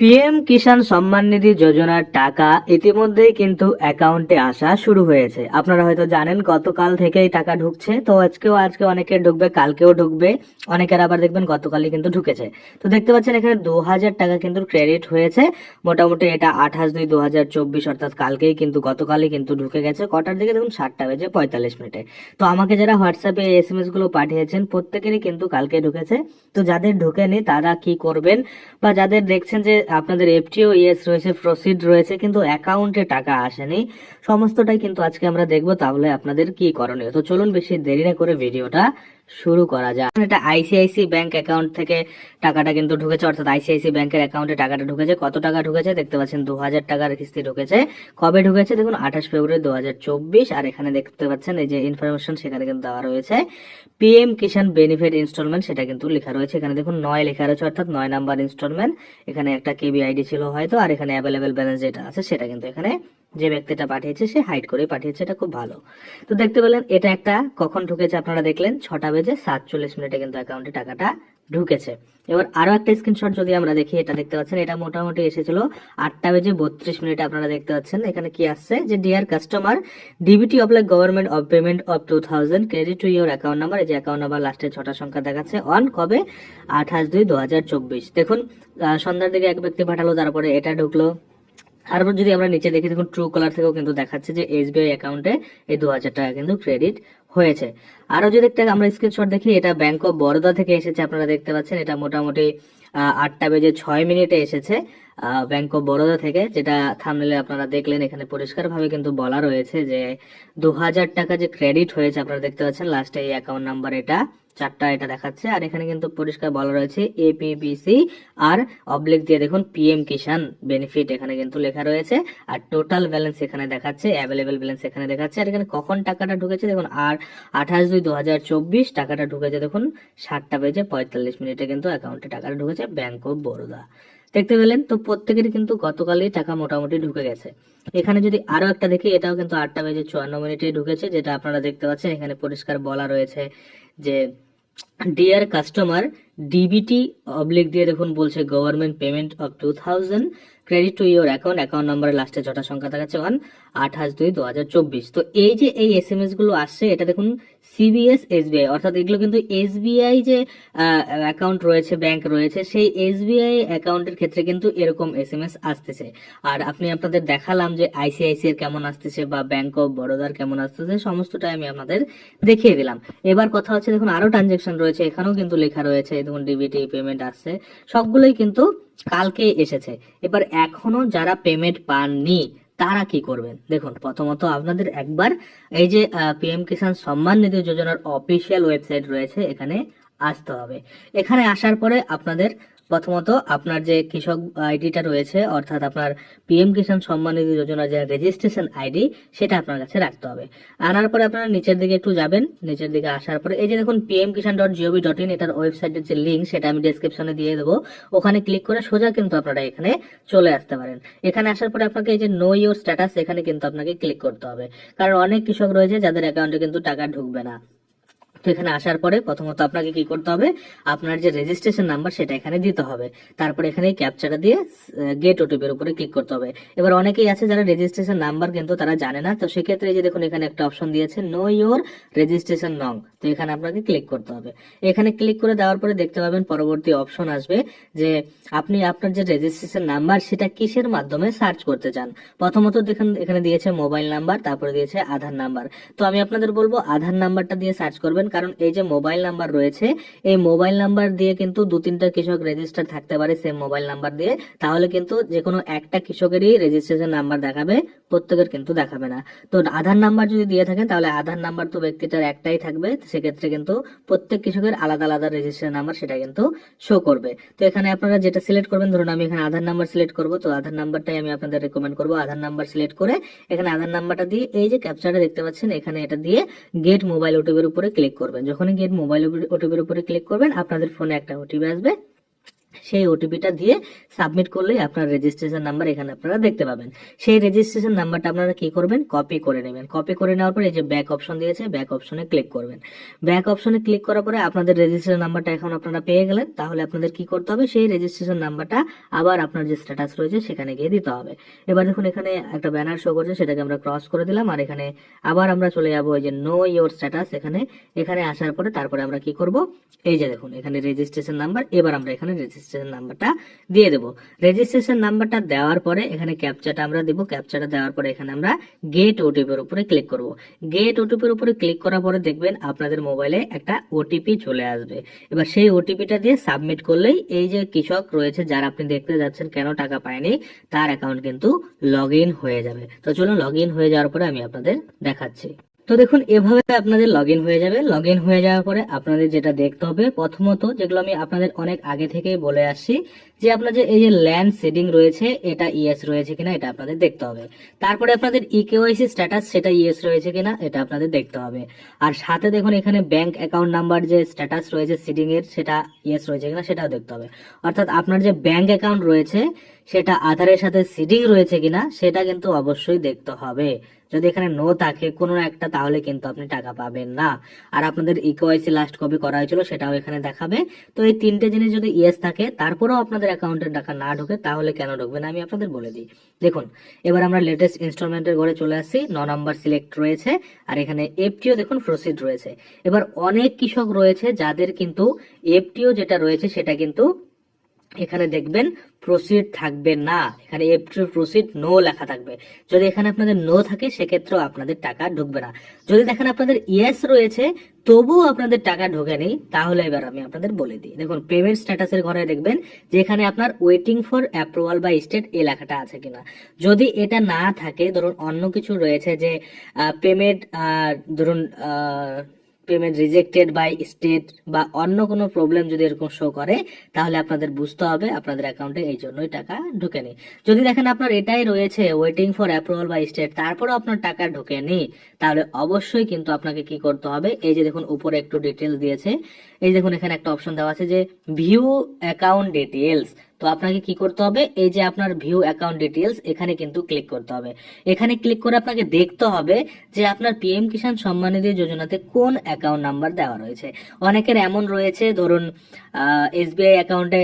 PM Kisan Samman Nidhi যোজনার টাকা ইতিমধ্যেই কিন্তু অ্যাকাউন্টে আসা শুরু হয়েছে। আপনারা হয়তো জানেন গতকাল থেকেই টাকা ঢুকছে। তো আজকেও, আজকে অনেকে ঢুকবে, কালকেও ঢুকবে। অনেকের আবার দেখবেন গতকালই কিন্তু ঢুকেছে। তো দেখতে পাচ্ছেন এখানে দু হাজার টাকা কিন্তু ক্রেডিট হয়েছে। মোটামুটি এটা আঠাশ দুই দু হাজার চব্বিশ, অর্থাৎ কালকেই কিন্তু, গতকালই কিন্তু ঢুকে গেছে। কটার দিকে দেখুন, সাতটা বেজে পঁয়তাল্লিশ মিনিটে। তো আমাকে যারা হোয়াটসঅ্যাপে এস এম এসগুলো পাঠিয়েছেন, প্রত্যেকেরই কিন্তু কালকে ঢুকেছে। তো যাদের ঢুকেনি, তারা কি করবেন? বা যাদের দেখছেন যে আপনাদের এফটিও ইএস রয়েছে প্রসিড রয়েছে, কিন্তু অ্যাকাউন্টে টাকা আসেনি। সমস্তটাই কিন্তু আজকে আমরা দেখব, তাহলে আপনাদের কি করণীয়? তো চলুন বেশি দেরি না করে ভিডিওটা শুরু করা যায় এটা আইসিআইসি ব্যাংক অ্যাকাউন্ট থেকে টাকাটা কিন্তু ঢুকেছে, অর্থাৎ আইসিআইসি ব্যাংকের অ্যাকাউন্টে টাকাটা ঢুকেছে। কত টাকা ঢুকেছে? দেখতে পাচ্ছেন দু হাজার টাকার কিস্তি ঢুকেছে। কবে ঢুকেছে? দেখুন, আঠাশ ফেব্রুয়ারি দু হাজার চব্বিশ। আর এখানে দেখতে পাচ্ছেন, এই যে ইনফরমেশন সেখানে কিন্তু দেওয়া রয়েছে। পিএম কিষাণ বেনিফিট ইনস্টলমেন্ট, সেটা কিন্তু লেখা রয়েছে। এখানে দেখুন, নয় লেখা রয়েছে, অর্থাৎ নয় নাম্বার ইনস্টলমেন্ট। এখানে একটা কেবি আইডি ছিল হয়তো, আর এখানে অ্যাভেলেবেল ব্যালেন্স যেটা আছে, সেটা কিন্তু এখানে যে ব্যক্তিটা পাঠিয়েছে, সে হাইড করে পাঠিয়েছে, এটা খুব ভালো। তো দেখতে পেলেন, এটা একটা কখন ঢুকেছে আপনারা দেখলেন, ছটা বেজে সাতচল্লিশ মিনিটে কিন্তু অ্যাকাউন্টে টাকাটা ঢুকেছে। এবার আরও একটা স্ক্রিনশট যদি আমরা দেখি, এটা দেখতে পাচ্ছেন, এটা মোটামুটি এসেছিল আটটা বেজে বত্রিশ মিনিটে আপনারা দেখতে পাচ্ছেন। এখানে কি আসছে যে dear customer DBT of like government of payment of two thousand credit to your account number এই যে অ্যাকাউন্ট নাম্বার লাস্টে ছটা সংখ্যা দেখাচ্ছে অন কবে? আঠাশ দুই দু দেখুন সন্ধ্যার দিকে এক ব্যক্তি পাঠালো, তারপরে এটা ঢুকলো। তারপর যদি আমরা নিচে দেখি, দেখুন ট্রু কলার থেকেও কিন্তু দেখাচ্ছে যে এসবিআই অ্যাকাউন্টে এই দু হাজার টাকা কিন্তু ক্রেডিট হয়েছে। আরও যদি একটা আমরা স্ক্রিনশট দেখি, এটা ব্যাংক অফ বরোদা থেকে এসেছে, আপনারা দেখতে পাচ্ছেন, এটা মোটামুটি আটটা বেজে ছয় মিনিটে এসেছে ব্যাংক অফ বরোদা থেকে, যেটা থামলে আপনারা দেখলেন, এখানে পরিষ্কারভাবে কিন্তু বলা রয়েছে যে দু হাজার টাকা যে ক্রেডিট হয়েছে, আপনারা দেখতে পাচ্ছেন লাস্টে এই অ্যাকাউন্ট নাম্বার এটা চারটা এটা দেখাচ্ছে। আর এখানে কিন্তু পরিষ্কার বলা রয়েছে এপিবিসি আর অবলিক দিয়ে দেখুন পিএম কিষান বেনিফিট এখানে কিন্তু লেখা রয়েছে। আর টোটাল ব্যালেন্স এখানে দেখাচ্ছে অ্যাভেলেবেল ব্যালেন্স এখানে দেখাচ্ছে। আর এখানে কখন টাকাটা ঢুকেছে দেখুন, আর আঠাশ দুই দু চব্বিশ টাকাটা ঢুকেছে দেখুন, সাতটা বেজে পঁয়তাল্লিশ মিনিটে কিন্তু অ্যাকাউন্টে টাকাটা ঢুকেছে ব্যাংক অফ বরোদা দেখতে পেলেন? তো প্রত্যেকেরই কিন্তু গতকালই টাকা মোটামুটি ঢুকে গেছে। এখানে যদি আরও একটা দেখি, এটাও কিন্তু আটটা বেজে চুয়ান্ন মিনিটে ঢুকেছে, যেটা আপনারা দেখতে পাচ্ছেন। এখানে পরিষ্কার বলা রয়েছে যে ডিয়ার কাস্টমার ডিবিটি অবলিক দিয়ে দেখুন বলছে government payment of two thousand credit to your account account নাম্বারের লাস্টে ছটা সংখ্যা দেখাচ্ছে ওয়ান আঠাশ দুই দু হাজার চব্বিশ। তো এই যে এই এস এম এসগুলো আসছে, এটা দেখুন সিবিএস এসবিআই অর্থাৎ এগুলো কিন্তু এসবিআই যে অ্যাকাউন্ট রয়েছে ব্যাংক রয়েছে, সেই এসবিআই অ্যাকাউন্টের ক্ষেত্রে কিন্তু এরকম এস এম এস আসতেছে। আর আপনি আপনাদের দেখালাম যে আইসিআইসি এর কেমন আসতেছে বা ব্যাংক অফ বরোদার কেমন আসতেছে, সমস্তটাই আমি আপনাদের দেখিয়ে দিলাম। এবার কথা হচ্ছে, দেখুন আরও ট্রানজেকশন রয়েছে, এখানেও কিন্তু লেখা রয়েছে দেখুন ডিবিটি পেমেন্ট আসছে, সবগুলোই কিন্তু কালকে এসেছে। এবার এখনও যারা পেমেন্ট পাননি তারা কি করবেন? দেখুন, প্রথমত আপনাদের একবার এই যে পিএম কিষান সম্মান নিধি যোজনার অফিসিয়াল ওয়েবসাইট রয়েছে, এখানে আসতে হবে। এখানে আসার পরে আপনাদের প্রথমত আপনার যে কৃষক আইডিটা রয়েছে, অর্থাৎ আপনার পিএম কিষাণ সম্মান নিধি যোজনার যে রেজিস্ট্রেশন আইডি, সেটা আপনার কাছে রাখতে হবে। আনার পরে আপনারা নিচের দিকে একটু যাবেন, নিচের দিকে আসার পরে, এই যে দেখুন PM Kisan dot GOV dot in এটার ওয়েবসাইটের যে লিঙ্ক সেটা আমি ডেসক্রিপশনে দিয়ে দেবো। ওখানে ক্লিক করে সোজা কিন্তু আপনারা এখানে চলে আসতে পারেন। এখানে আসার পরে আপনাকে এই যে নো ইওর স্ট্যাটাস এখানে কিন্তু আপনাকে ক্লিক করতে হবে। কারণ অনেক কৃষক রয়েছে যাদের অ্যাকাউন্টে কিন্তু টাকা ঢুকবে না। এখানে আসার পরে প্রথমত আপনাকে কি করতে হবে? আপনার যে রেজিস্ট্রেশন নাম্বার সেটা এখানে দিতে হবে। তারপরে এখানে ক্যাপচাটা দিয়ে গেট ওটিপির উপরে ক্লিক করতে হবে। এবার অনেকেই আছে যারা রেজিস্ট্রেশন নাম্বার কিন্তু তারা জানে না। তো সেক্ষেত্রে যে দেখুন, এখানে একটা অপশন দিয়েছে নো ইওর রেজিস্ট্রেশন নং তো এখানে আপনাকে ক্লিক করতে হবে। এখানে ক্লিক করে দেওয়ার পরে দেখতে পাবেন পরবর্তী অপশন আসবে যে আপনি আপনার যে রেজিস্ট্রেশন নাম্বার সেটা কিসের মাধ্যমে সার্চ করতে চান? প্রথমত দেখুন, এখানে দিয়েছে মোবাইল নাম্বার তারপরে দিয়েছে আধার নাম্বার তো আমি আপনাদের বলব, আধার নাম্বারটা দিয়ে সার্চ করবেন। কারণ এই যে মোবাইল নাম্বার রয়েছে, এই মোবাইল নাম্বার দিয়ে কিন্তু দু তিনটা কৃষক রেজিস্টার থাকতে পারে সেম মোবাইল নাম্বার দিয়ে। তাহলে কিন্তু যে কোনো একটা কৃষকেরই রেজিস্ট্রেশন নাম্বার দেখাবে, প্রত্যেকের কিন্তু দেখাবে না। তো আধার নাম্বার যদি দিয়ে থাকেন, তাহলে আধার নাম্বার তো ব্যক্তিটার একটাই থাকবে। সেক্ষেত্রে কিন্তু প্রত্যেক কৃষকের আলাদা আলাদা রেজিস্ট্রেশন নাম্বার সেটা কিন্তু শো করবে। তো এখানে আপনারা যেটা সিলেক্ট করবেন, ধরুন আমি এখানে আধার নাম্বার সিলেক্ট করব, তো আধার নাম্বারটাই আমি আপনাদের রেকমেন্ড করব। আধার নাম্বার সিলেক্ট করে এখানে আধার নাম্বারটা দিয়ে এই যে ক্যাপচারটা দেখতে পাচ্ছেন, এখানে এটা দিয়ে গেট মোবাইল ওটিপির উপরে ক্লিক করবেন। যখনই গেট মোবাইল ওটিপির উপরে ক্লিক করবেন আপনাদের ফোনে একটা ওটিপি আসবে। সেই ওটিপিটা দিয়ে সাবমিট করলেই আপনার রেজিস্ট্রেশন নাম্বার এখানে আপনারা দেখতে পাবেন। সেই রেজিস্ট্রেশন নাম্বারটা আপনারা কি করবেন? কপি করে নেবেন। কপি করে নেওয়ার পরে এই যে ব্যাক অপশন দিয়েছে ব্যাক অপশনে ক্লিক করবেন। ব্যাক অপশনে ক্লিক করার পরে আপনাদের রেজিস্ট্রেশন নাম্বারটা এখন আপনারা পেয়ে গেলেন। তাহলে আপনাদের কি করতে হবে? সেই রেজিস্ট্রেশন নাম্বারটা আবার আপনার যে স্ট্যাটাস রয়েছে সেখানে গিয়ে দিতে হবে। এবার দেখুন এখানে একটা ব্যানার শো করছে, সেটাকে আমরা ক্রস করে দিলাম। আর এখানে আবার আমরা চলে যাব ওই যে নো ইয়োর স্ট্যাটাস এখানে। এখানে আসার পরে তারপরে আমরা কি করব? এই যে দেখুন, এখানে রেজিস্ট্রেশন নাম্বার এবার আমরা এখানে রেজিস্ট্রেশন নাম্বারটা দিয়ে দেবো। রেজিস্ট্রেশন নাম্বারটা দেওয়ার পরে এখানে ক্যাপচাটা আমরা দিব। ক্যাপচাটা দেওয়ার পরে এখানে আমরা গেট ওটিপির উপরে ক্লিক করব। গেট ওটিপির উপরে ক্লিক করার পরে দেখবেন আপনাদের মোবাইলে একটা ওটিপি চলে আসবে। এবার সেই ওটিপিটা দিয়ে সাবমিট করলেই এই যে কৃষক রয়েছে, যারা আপনি দেখতে যাচ্ছেন কেন টাকা পায়নি, তার অ্যাকাউন্ট কিন্তু লগ হয়ে যাবে। তো চলুন লগ হয়ে যাওয়ার পরে আমি আপনাদের দেখাচ্ছি। তো দেখুন, এভাবে আপনাদের লগ হয়ে যাবে। লগ হয়ে যাওয়ার পরে আপনাদের যেটা দেখতে হবে, প্রথমত যেগুলো আমি আপনাদের অনেক আগে থেকেই বলে আসছি, যে আপনাদের এই যে ল্যান্ড সেডিং রয়েছে, এটা ইএস রয়েছে কিনা এটা আপনাদের দেখতে হবে। তারপরে আপনাদের ই কেওয়াইসি স্ট্যাটাস সেটা ইএস রয়েছে কিনা এটা আপনাদের দেখতে হবে। আর সাথে দেখুন, এখানে ব্যাংক অ্যাকাউন্ট নাম্বার যে স্ট্যাটাস রয়েছে সিডিং এর, সেটা ইএস রয়েছে কিনা সেটাও দেখতে হবে। অর্থাৎ আপনার যে ব্যাংক অ্যাকাউন্ট রয়েছে, সেটা আধারের সাথে সিডিং রয়েছে কিনা, সেটা কিন্তু অবশ্যই দেখতে হবে। যদি এখানে নো থাকে, কোনো একটা, তাহলে কিন্তু আপনি টাকা পাবেন না। আর আপনাদের ইকোয়াইসি লাস্ট কপি করা হয়েছিল, সেটাও এখানে দেখাবে। তো এই তিনটে জিনিস যদি ইয়েস থাকে, তারপরেও আপনাদের অ্যাকাউন্টে টাকা না ঢোকে, তাহলে কেন ঢুকবে না? আমি আপনাদের বলে দিই। দেখুন, এবার আমরা লেটেস্ট ইনস্টলমেন্টের ঘরে চলে আসছি ন নাম্বার সিলেক্ট রয়েছে, আর এখানে এফটিও দেখুন প্রসিড রয়েছে। এবার অনেক কৃষক রয়েছে, যাদের কিন্তু এফটিও যেটা রয়েছে, সেটা কিন্তু এখানে দেখবেন প্রসিড থাকবে না। এখানে এফ টু প্রসিড নো লেখা থাকবে। যদি এখানে আপনাদের নো থাকে, সেক্ষেত্রেও আপনাদের টাকা ঢুকবে না। যদি দেখেন আপনাদের ইয়েস রয়েছে, তবুও আপনাদের টাকা ঢোকেনি, তাহলে এবার আমি আপনাদের বলে দিই। দেখুন পেমেন্ট স্ট্যাটাসের ঘরে দেখবেন যে এখানে আপনার ওয়েটিং ফর অ্যাপ্রুভাল বা স্টেট এই লেখাটা আছে কিনা। যদি এটা না থাকে, ধরুন অন্য কিছু রয়েছে যে পেমেন্ট ধরুন পেমেন্ট রিজেক্টেড বাই স্টেট বা অন্য কোনো প্রবলেম যদি এরকম শো করে, তাহলে আপনাদের বুঝতে হবে আপনাদের অ্যাকাউন্টে এই জন্যই টাকা ঢোকেনি। যদি দেখেন আপনার এটাই রয়েছে waiting for approval by state তারপরেও আপনার টাকা ঢোকেনি, তাহলে অবশ্যই কিন্তু আপনাকে কি করতে হবে, এই যে দেখুন উপরে একটু ডিটেলস দিয়েছে এই দেখুন, এখানে একটা অপশন দেওয়া আছে যে ভিউ অ্যাকাউন্ট ডিটেলস তো আপনাকে কি করতে হবে? এই যে আপনার ভিউ অ্যাকাউন্ট ডিটেলস এখানে কিন্তু ক্লিক করতে হবে। এখানে ক্লিক করে আপনাকে দেখতে হবে যে আপনার পিএম কিষাণ সম্মান নিধি যোজনাতে কোন অ্যাকাউন্ট নাম্বার দেওয়া রয়েছে। অনেকের এমন রয়েছে, ধরুন এসবিআই অ্যাকাউন্টে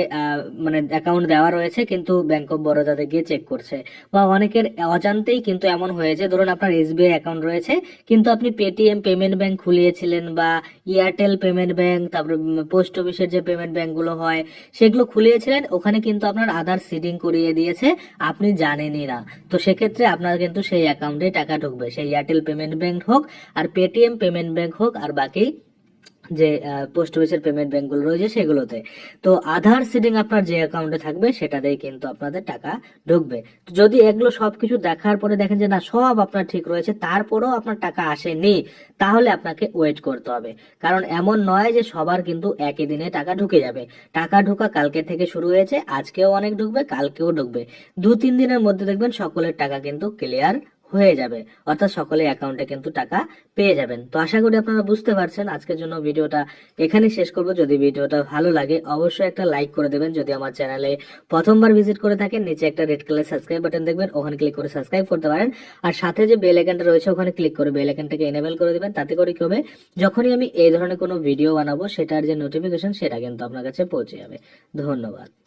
মানে অ্যাকাউন্ট দেওয়া রয়েছে, কিন্তু ব্যাংক অফ বরোদাতে গিয়ে চেক করছে। বা অনেকের অজান্তেই কিন্তু এমন হয়েছে, ধরুন আপনার এসবিআই অ্যাকাউন্ট রয়েছে, কিন্তু আপনি পেটিএম পেমেন্ট ব্যাংক খুলিয়েছিলেন বা এয়ারটেল পেমেন্ট ব্যাংক তারপরে পোস্ট অফিসের যে পেমেন্ট ব্যাংকগুলো হয়, সেগুলো খুলিয়েছিলেন। ওখানে কিন্তু আপনার আধার সিডিং করিয়ে দিয়েছে। আপনি জানেনই না। তো সেক্ষেত্রে আপনার কিন্তু সেই অ্যাকাউন্টে টাকা ঢুকবে। সেই এয়ারটেল পেমেন্ট ব্যাংক হোক, আর পেটিএম পেমেন্ট ব্যাংক হোক, আর বাকি যে পোস্ট অফিসের পেমেন্ট ব্যাংকগুলো রয়েছে সেগুলোতে। তো আধার সিডিং আপনার যে অ্যাকাউন্টে থাকবে সেটাতেই কিন্তু আপনাদের টাকা ঢুকবে। যদি এগুলো সবকিছু দেখার পরে দেখেন যে, না, সব আপনার ঠিক রয়েছে, তারপরেও আপনার টাকা আসেনি, তাহলে আপনাকে ওয়েট করতে হবে। কারণ এমন নয় যে সবার কিন্তু একই দিনে টাকা ঢুকে যাবে। টাকা ঢোকা কালকে থেকে শুরু হয়েছে, আজকেও অনেক ঢুকবে, কালকেও ঢুকবে। দু তিন দিনের মধ্যে দেখবেন সকলের টাকা কিন্তু ক্লিয়ার হয়ে যাবে। অর্থাৎ সকলে অ্যাকাউন্টে কিন্তু টাকা পেয়ে যাবেন। তো আশা করি আপনারা বুঝতে পারছেন। আজকের জন্য ভিডিওটা এখানেই শেষ করব। যদি ভিডিওটা ভালো লাগে, অবশ্যই একটা লাইক করে দেবেন। যদি আমার চ্যানেলে প্রথমবার ভিজিট করে থাকেন, নিচে একটা রেড কালার সাবস্ক্রাইব বাটন দেখবেন, ওখানে ক্লিক করে সাবস্ক্রাইব করতে পারেন। আর সাথে যে বেল আইকনটা রয়েছে, ওখানে ক্লিক করে বেল আইকনটাকে এনেবল করে দেবেন। তাতে করে কি হবে? যখনই আমি এই ধরনের কোনো ভিডিও বানাবো, সেটার যে নোটিফিকেশন সেটা কিন্তু আপনার কাছে পৌঁছে যাবে। ধন্যবাদ।